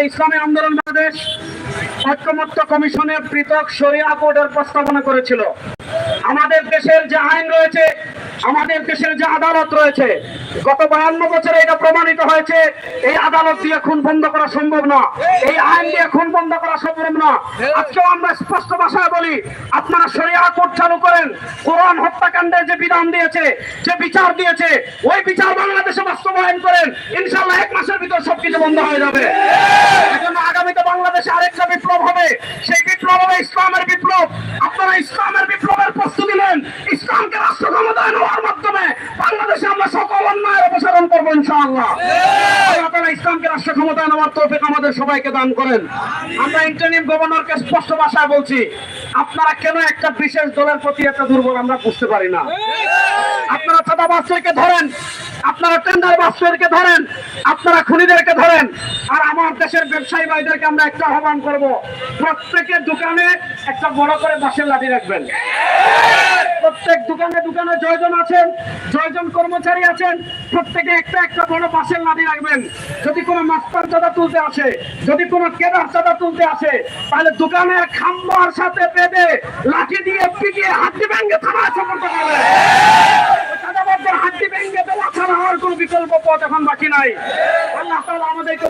ইসলামী আন্দোলন বাংলাদেশ ঐক্যমত্য কমিশনের পৃথক সরিয়া কোর্টের প্রস্তাবনা করেছিল। আমাদের দেশের যে আইন রয়েছে আমাদের দেশের যে আদালত রয়েছে, গত বায়ান্ন বছরে এটা প্রমাণিত হয়েছে, এই আদালত দিয়ে খুন বন্ধ করা সম্ভব না। এই আইন দিয়ে খুন বন্ধ করা সম্ভব না। আজকেও আমরা স্পষ্ট ভাষায় বলি, আপনারা শরিয়া কোর্ট চালু করেন, কোরআন হত্যাকাণ্ডের যে বিধান দিয়েছে, যে বিচার দিয়েছে, ওই বিচার বাংলাদেশে বাস্তবায়ন করেন, ইনশাল্লাহ এক মাসের ভিতর সবকিছু বন্ধ হয়ে যাবে। আগামীতে অপসারণ করব ইনশাআল্লাহ। আল্লাহ ইসলামকে রাষ্ট্র ক্ষমতায় নেওয়ার তৌফিক আমাদের সবাইকে দান করেন। আমরা ইন্টারনিম গভর্নরকে স্পষ্ট ভাষায় বলছি আপনারা কেন একটা বিশেষ দলের প্রতি একটা দুর্বল আমরা বুঝতে পারি না। আপনারা চাঁদাবাসদেরকে ধরেন আপনারা টেন্ডার বাসদেরকে ধরেন আপনারা খুনিদেরকে ধরেন আর আমার দেশের ব্যবসায়ী ভাইদেরকে আমরা একটা আহ্বান করব প্রত্যেকের দোকানে একটা বড় করে বাঁশের লাঠি রাখবেন। প্রত্যেক দোকানে দোকানে জয়জন আছেন জয়জন কর্মচারী আছেন, প্রত্যেকে একটা একটা বড় বাঁশের লাঠি রাখবেন। যদি কোনো মাস্টার চাঁদা তুলতে আসে, যদি কোনো কেদার চাঁদা তুলতে আসে, তাহলে দোকানের খাম্বার সাথে বেঁধে লাঠি দিয়ে পিটিয়ে হাতি ভেঙে থানায় সমর্থ করবে ছাড়া হওয়ার কোনো বিকল্প পথ এখন বাকি নাই। আল্লাহ আমাদেরকে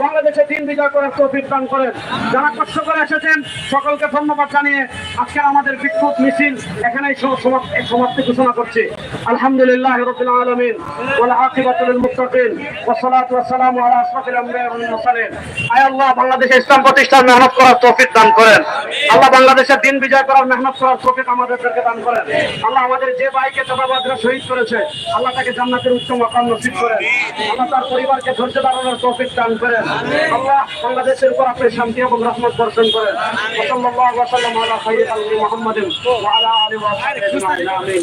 বাংলাদেশে দিন যারা কষ্ট করে এসেছেন, সকলকে ধন্যবাদ জানিয়ে আজকে আমাদের বিক্ষোভ মিছিল এখানেই সম- সমাপ- সমাপ্তি ঘোষণা করছি। আলহামদুলিল্লাহ لله رب العالمين والعاقبة للمتقين والصلاة والسلام على أشرف الأنبياء والمرسلين أي الله বাংলাদেশে ইসলাম প্রতিষ্ঠার মেহনত করার তৌফিক দান করেন আল্লাহ বাংলাদেশের দিন বিজয় করার মেহনত করার তৌফিক আমাদেরকে দান করেন। আল্লাহ আমাদের যে ভাইকে চাঁদাবাজরা শহীদ করেছে, আল্লাহ তাকে জান্নাতের উচ্চ মাকাম নসিব করেন। আল্লাহ তার পরিবারকে ধৈর্য ধারণের তৌফিক দান করেন। আল্লাহ বাংলাদেশের উপর আপনি শান্তি এবং রহমত বর্ষণ করেন। সাল্লাল্লাহু ওয়া সাল্লাম আলা খাইরি খালকি মুহাম্মাদিন ওয়া আলা আলিহি ওয়া সাহবিহি আজমাইন। আমিন।